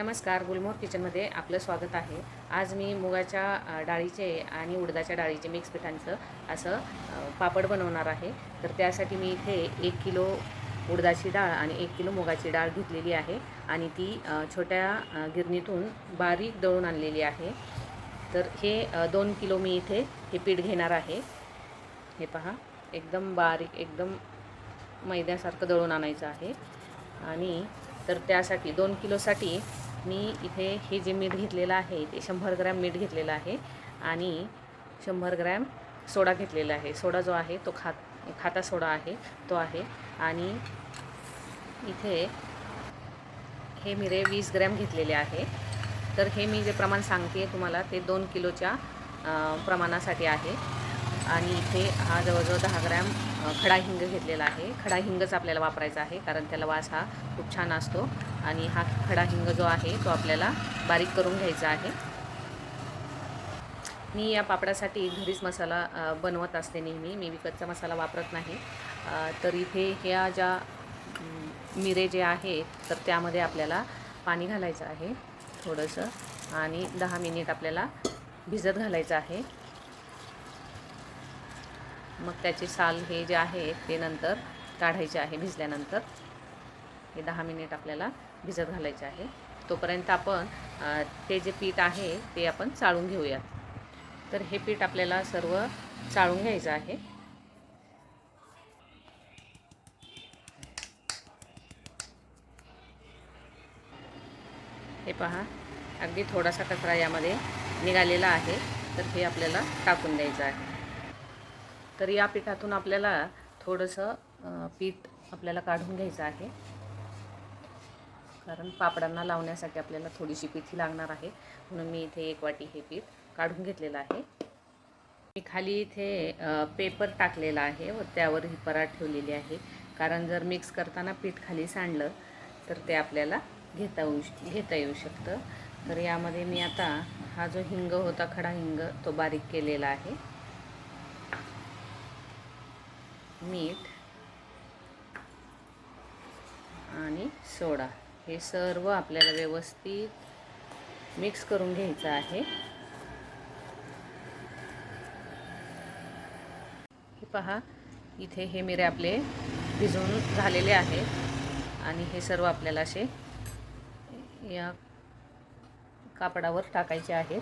नमस्कार गुलमोहर किचनमध्ये आपलं स्वागत आहे. आज मी मुगाच्या डाळीचे आणि उडदाच्या डाळीचे मिक्स पिठांचं असं पापड बनवणार आहे. तर त्यासाठी मी इथे एक किलो उडदाची डाळ आणि एक किलो मुगाची डाळ घेतलेली आहे आणि ती छोट्या गिरणीतून बारीक दळून आणलेली आहे. तर हे दोन किलो मी इथे हे पीठ घेणार आहे. हे पहा एकदम बारीक एकदम मैद्यासारखं दळून आणायचं आहे. आणि तर त्यासाठी दोन किलोसाठी मी इथे हे जे मीठ घेतलेलं आहे ते शंभर ग्रॅम मीठ घेतलेलं आहे आणि शंभर ग्रॅम सोडा घेतलेला आहे. सोडा जो आहे तो खात खाता सोडा आहे तो आहे. आणि इथे हे मिरे वीस ग्रॅम घेतलेले आहे. तर हे मी जे प्रमाण सांगते तुम्हाला ते दोन किलोच्या प्रमाणासाठी आहे. आणि इथे हा जवळजवळ दहा ग्रॅम खडा हिंग घेतलेला आहे. खडा हिंगच आपल्याला वापरायचा आहे कारण त्याला वास हा खूप छान असतो. आणि हा खडा हिंग जो आहे तो आपल्याला बारीक करून घ्यायचा आहे. मी या पापडासाठी घरीच मसाला बनवत असते नेहमी. मी विकतचा मसाला वापरत नाही. तर इथे ह्या ज्या मिरे जे आहेत तर त्यामध्ये आपल्याला पाणी घालायचं आहे थोडंसं. आणि दहा मिनिट आपल्याला भिजत घालायचं आहे. मग त्याची साल हे जे आहे ते नंतर काढायचे आहे भिजल्यानंतर. हे दहा मिनिट आपल्याला भिजत घालायचे आहे. तोपर्यंत आपण ते जे पीठ आहे ते आपण चाळून घेऊयात. तर हे पीठ आपल्याला सर्व चाळून घ्यायचं आहे. हे पहा अगदी थोडासा कचरा यामध्ये निघालेला आहे. तर हे आपल्याला टाकून द्यायचं आहे. तर या पिठातून आपल्याला थोडंसं पीठ आपल्याला काढून घ्यायचं आहे. कारण पापडांना लावण्यासाठी आपल्याला थोडीशी पिठी लागणार आहे. म्हणून मी इथे एक वाटी हे पीठ काढून घेतलेलं आहे. मी खाली इथे पेपर टाकलेला आहे व त्यावर ही परात ठेवलेली आहे. कारण जर मिक्स करताना पीठ खाली सांडलं तर ते आपल्याला घेता येऊ श- घेता येऊ शकतं. तर यामध्ये मी आता हा जो हिंग होता खडा हिंग तो बारीक केलेला आहे. मीठ आणि सोडा. हे सर्व आपल्याला व्यवस्थित मिक्स करून घ्यायचं आहे. हे पहा इथे हे मिरे आपले भिजवून झालेले आहेत आणि हे सर्व आपल्याला असे या कापडावर टाकायचे आहेत.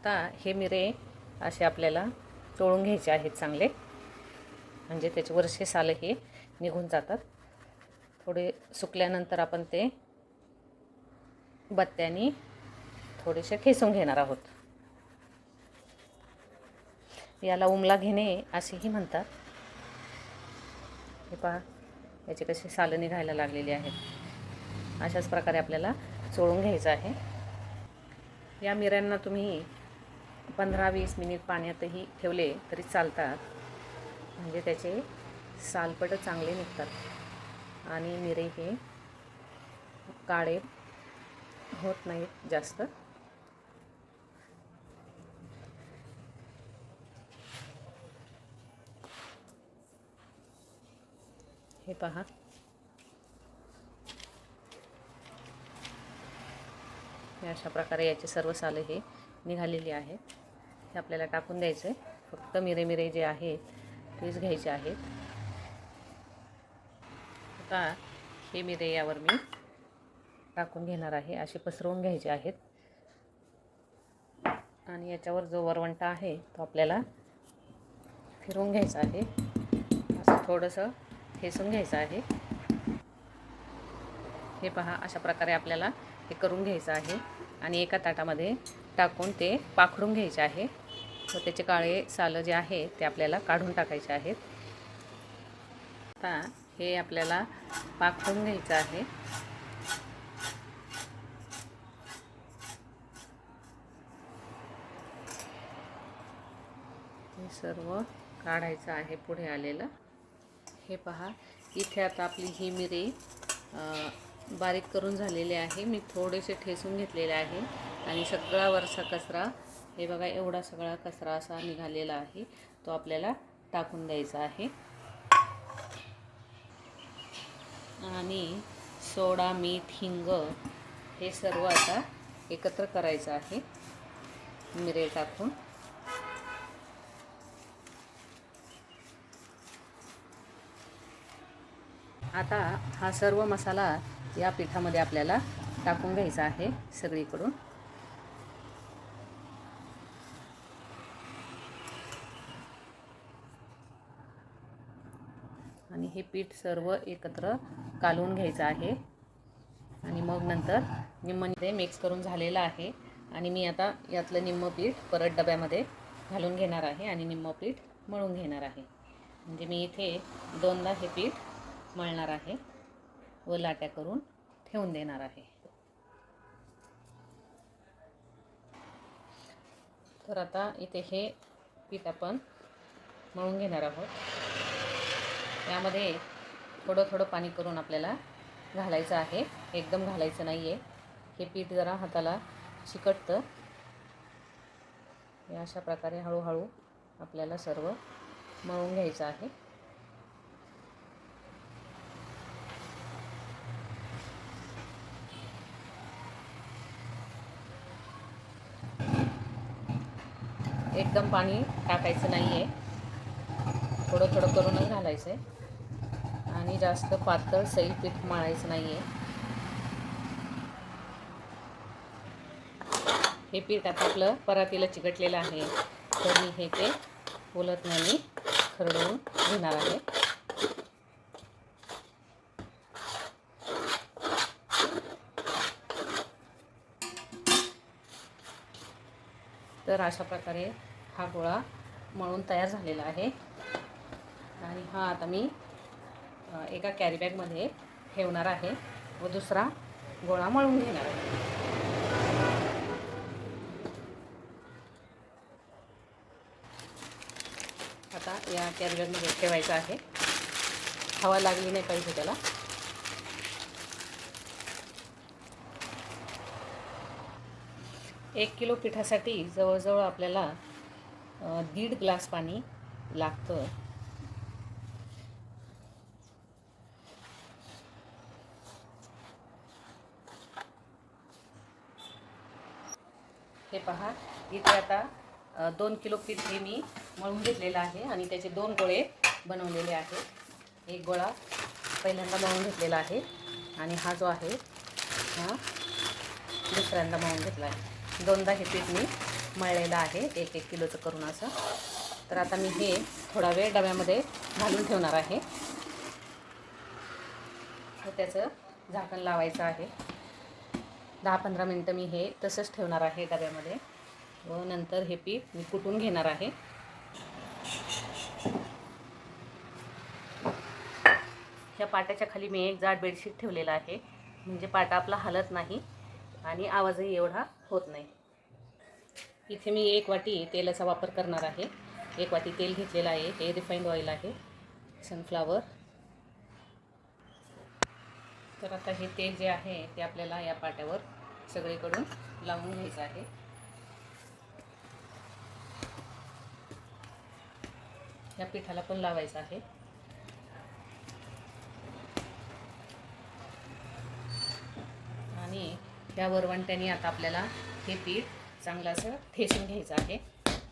आता हे मिरे असे आपल्याला चोळून घ्यायचे आहेत चांगले. म्हणजे त्याचे वरचे साल हे निघून जातात. थोडे सुकल्यानंतर आपण ते बत्त्यानी थोडेसे ठेसून घेणार आहोत. याला उमला घेणे असेही म्हणतात. हे पहा याचे कसे सालं निघायला लागलेली आहेत. अशाच प्रकारे आपल्याला चोळून घ्यायचं आहे. या मिऱ्यांना तुम्ही पंधरा वीस मिनिट पाण्यातही ठेवले तरी चालतात. म्हणजे त्याचे सालपट चांगले निघतात. आणि निरे हे काळे होत नाहीत जास्त. हे पहा. अशा प्रकारे याचे सर्व सालं हे निघालेली आहेत. हे आपल्याला टाकून द्यायचं आहे फक्त मिरे मिरे जे आहेत तेच घ्यायचे आहेत. आता हे मिरे यावर मी टाकून घेणार आहे. असे पसरवून घ्यायचे आहेत. आणि याच्यावर जो वरवंटा आहे तो आपल्याला फिरवून घ्यायचा आहे. असं थोडंसं ठेसून घ्यायचं आहे. हे पहा अशा प्रकारे आपल्याला हे करून घ्यायचं आहे. आणि एका ताटामध्ये टाकून ते पाखडून घ्यायचे आहे. व त्याचे काळे सालं जे आहे ते आपल्याला काढून टाकायचे आहेत. आता हे आपल्याला पाखडून घ्यायचं आहे. हे सर्व काढायचं आहे पुढे आलेलं. हे पहा इथे आता आपली ही मिरी बारीक करून झालेली आहे. मी थोडेसे ठेसून घेतलेले आहे. आणि सगळा वरचा कचरा हे बघा एवढा सगळा कचरा असा निघालेला आहे. तो आपल्याला टाकून द्यायचा आहे. आणि सोडा मीठ हिंग हे सर्व आता एकत्र करायचं आहे. मिरे टाकून. आता हा सर्व मसाला या पिठामध्ये आपल्याला टाकून घ्यायचा आहे सगळीकडून आणि हे पीठ सर्व एकत्र कालवून घ्यायचं आहे. आणि मग नंतर निम्ममध्ये मिक्स करून झालेलं आहे. आणि मी आता यातलं निम्म पीठ परत डब्यामध्ये घालून घेणार आहे आणि निम्म पीठ मळून घेणार आहे. म्हणजे मी इथे दोनदा हे पीठ मळणार आहे व लाट्या करून ठेवून देणार आहे. तर आता इथे हे पीठ आपण मळून घेणार आहोत. यामध्ये थोडं थोडं पाणी करून आपल्याला घालायचं आहे. एकदम घालायचं नाही आहे हे पीठ जरा हाताला चिकटतं. हे अशा प्रकारे हळूहळू आपल्याला सर्व मळून घ्यायचं आहे. एकदम पाणी टाकायचं नाही आहे थोडं थोडं करूनच घालायचं आहे आणि जास्त पातळ सैल पीठ मळायचं नाही आहे हे पीठ आता आपलं परातीला चिकटलेलं आहे. तर मी हे ते उलटण्याने खरडवून घेणार आहे. तर अशा प्रकारे हा गोळा मळून तयार झालेला आहे. आणि हा आता मी एका कॅरीबॅगमध्ये ठेवणार आहे. व दुसरा गोळा मळून घेणार आहे. आता या कॅरीबॅगमध्ये ठेवायचं आहे. हवा लागली नाही पाहिजे त्याला. एक किलो पिठासाठी जवळजवळ आपल्याला दीड ग्लास पाणी लागतं. हे पहा. इथे आता दोन किलो पीठ हे मी मळून घेतलेलं आहे आणि त्याचे दोन गोळे बनवलेले आहेत. एक गोळा पहिल्यांदा मळून घेतलेला आहे आणि हा जो आहे हा दुसऱ्यांदा मळून घेतला आहे. दोनदा हे पीठ मी मळलेलं आहे एक एक किलोचं करून असं. तर आता मी हे थोडा वेळ डब्यामध्ये घालून ठेवणार आहे. तर त्याचं झाकण लावायचं आहे. दहा पंधरा मिनटं मी हे तसंच ठेवणार आहे डब्यामध्ये. व नंतर हे पीठ मी कुटून घेणार आहे. ह्या पाट्याच्या खाली मी एक जाड बेडशीट ठेवलेला आहे. म्हणजे पाटा आपला हलत नाही आणि आवाजही एवढा होत नाही. इथे मी एक वाटी तेलाचा वापर करणार आहे. एक वाटी तेल घेतलेलं आहे. हे रिफाईंड ऑइल आहे. सनफ्लावर. तर आता हे तेल जे आहे ते आपल्याला या पाट्यावर सगळीकडून लावून घ्यायचं आहे. या पिठाला पण लावायचं आहे. आणि या वरवंट्याने आता आपल्याला हे पीठ चांगलं असं ठेसून घ्यायचं आहे.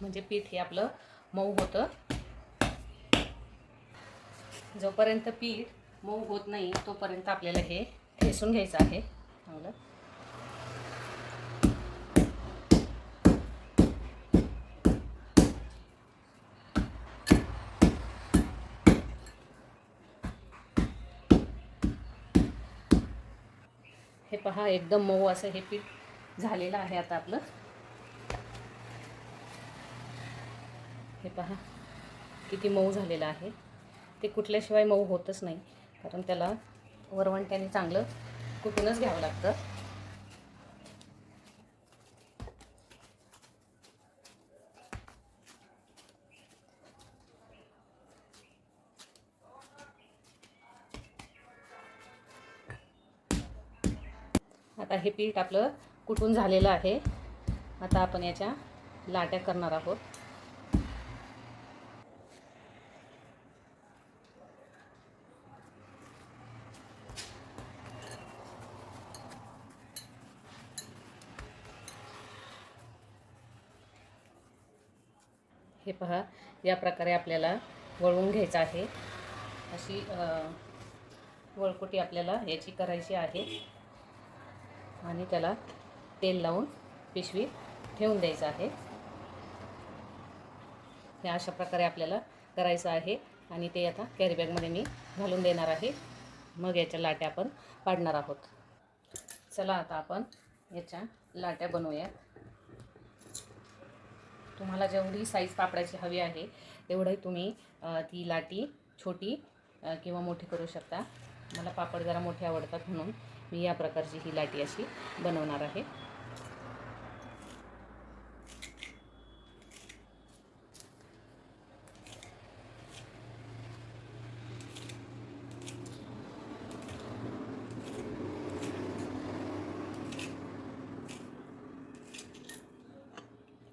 म्हणजे पीठ हे आपलं मऊ होतं. जोपर्यंत पीठ मऊ होत नाही तोपर्यंत आपल्याला हे ठेसून घ्यायचं आहे. चांगलं. हे पहा एकदम मऊ असं हे पीठ झालेलं आहे आता आपलं. हे पहा किती मऊ झालेलं आहे. ते कुठल्याशिवाय मऊ होतच नाही. कारण त्याला वरवंट्याने चांगलं कुठूनच घ्यावं लागतं. आता हे पीठ आपलं कुटून झालेलं आहे. आता आपण याच्या लाट्या करणार आहोत हे पहा या प्रकारे आपल्याला वळवून घ्यायचं आहे. अशी वळकुटी आपल्याला याची करायची आहे. आणि त्याला तेल लावून पिशवी ठेवून द्यायचं आहे. हे अशा प्रकारे आपल्याला करायचं आहे. आणि ते आता कॅरीबॅगमध्ये मी घालून देणार आहे. मग याच्या लाट्या आपण पाडणार आहोत. चला आता आपण याच्या लाट्या बनवूया. तुम्हाला जेवढी साईज पापडाची हवी आहे तेवढंही तुम्ही ती लाटी छोटी किंवा मोठी करू शकता. मला पापड जरा मोठे आवडतात म्हणून मी या प्रकारची ही लाटी अशी बनवणार आहे.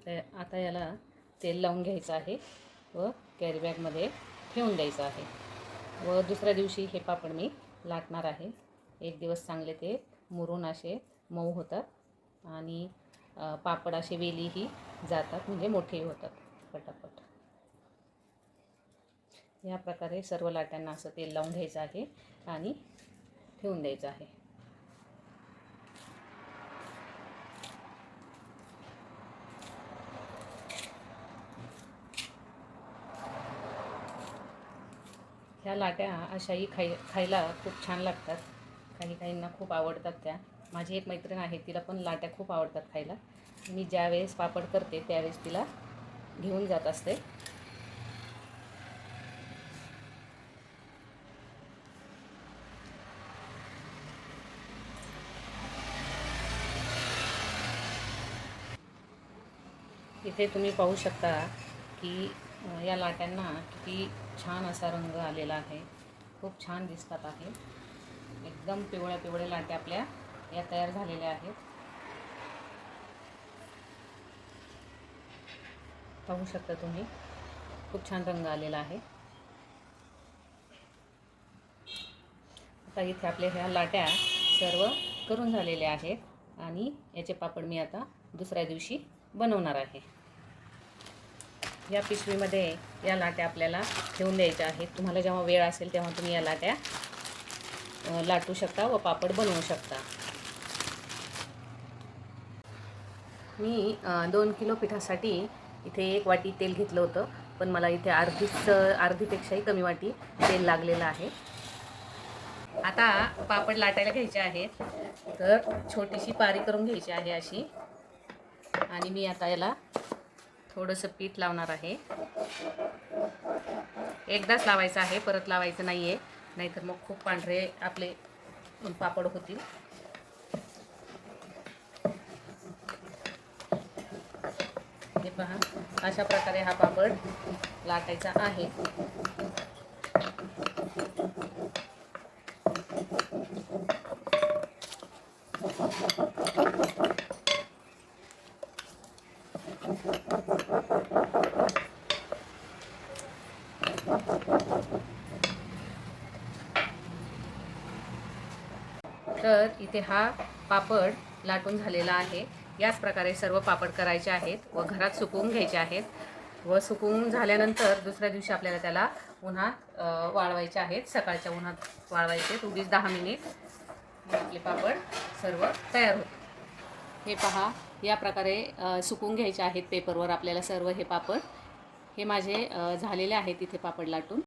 तर आता याला तेल लावून घ्यायचं आहे व कॅरीबॅगमध्ये ठेवून द्यायचं आहे. व दुसऱ्या दिवशी हे पापड मी लाटणार आहे. एक दिवस चांगले ते मुरून असे मऊ होतात आणि पापड असे वेलीही जातात म्हणजे मोठेही होतात पटापट. या प्रकारे सर्व लाट्यांना असं तेल लावून घ्यायचं आहे आणि ठेवून द्यायचं आहे. ह्या लाट्या अशाही खाय खायला खूप छान लागतात. काही काहींना खूप आवडतात त्या. माझी एक मैत्रीण आहे तिला पण लाट्या खूप आवडतात खायला. मी ज्यावेळेस पापड करते त्यावेळेस तिला घेऊन जात असते. इथे तुम्ही पाहू शकता की या लाट्यांना किती छान असा रंग आलेला आहे. खूप छान दिसतात आहे. एकदम पिवळ्या पिवळ्या लाट्या आपल्या या तयार झालेल्या आहेत. पाहू शकता तुम्ही खूप छान रंग आलेला आहे. आता इथे आपल्या ह्या लाट्या सर्व करून झालेल्या आहेत आणि याचे पापड मी आता दुसऱ्या दिवशी बनवणार आहे. या पिशवीमध्ये या लाट्या आपल्याला ठेवून द्यायच्या आहेत. तुम्हाला जेव्हा वेळ असेल तेव्हा तुम्ही या लाट्या लाटू शकता व पापड बनवू शकता. मी दोन किलो पिठासाठी इथे एक वाटी तेल घेतलं होतं पण मला इथे अर्धीच अर्धीपेक्षाही कमी वाटी तेल लागलेलं आहे. आता पापड लाटायला घ्यायचे आहेत. तर छोटीशी पारी करून घ्यायची आहे अशी. आणि मी आता याला थोडंसं पीठ लावणार आहे. एकदाच लावायचं आहे परत लावायचं नाही आहे नाहीतर मग खूप पांढरे आपले पापड होतील. हे पहा अशा प्रकारे हा पापड लाटायचा आहे. तर इथे हा पापड लाटून झालेला आहे. याच प्रकारे सर्व पापड करायचे आहेत व घरात सुकवून घ्यायचे आहेत. व सुकवून झाल्यानंतर दुसऱ्या दिवशी आपल्याला त्याला उन्हात वाळवायचे आहेत. सकाळच्या उन्हात वाळवायचे उगीच दहा मिनिट आपले पापड सर्व तयार होते हे पहा या प्रकारे सुकवून घ्यायचे आहेत पेपरवर आपल्याला सर्व हे पापड. हे माझे झालेले आहेत इथे पापड लाटून.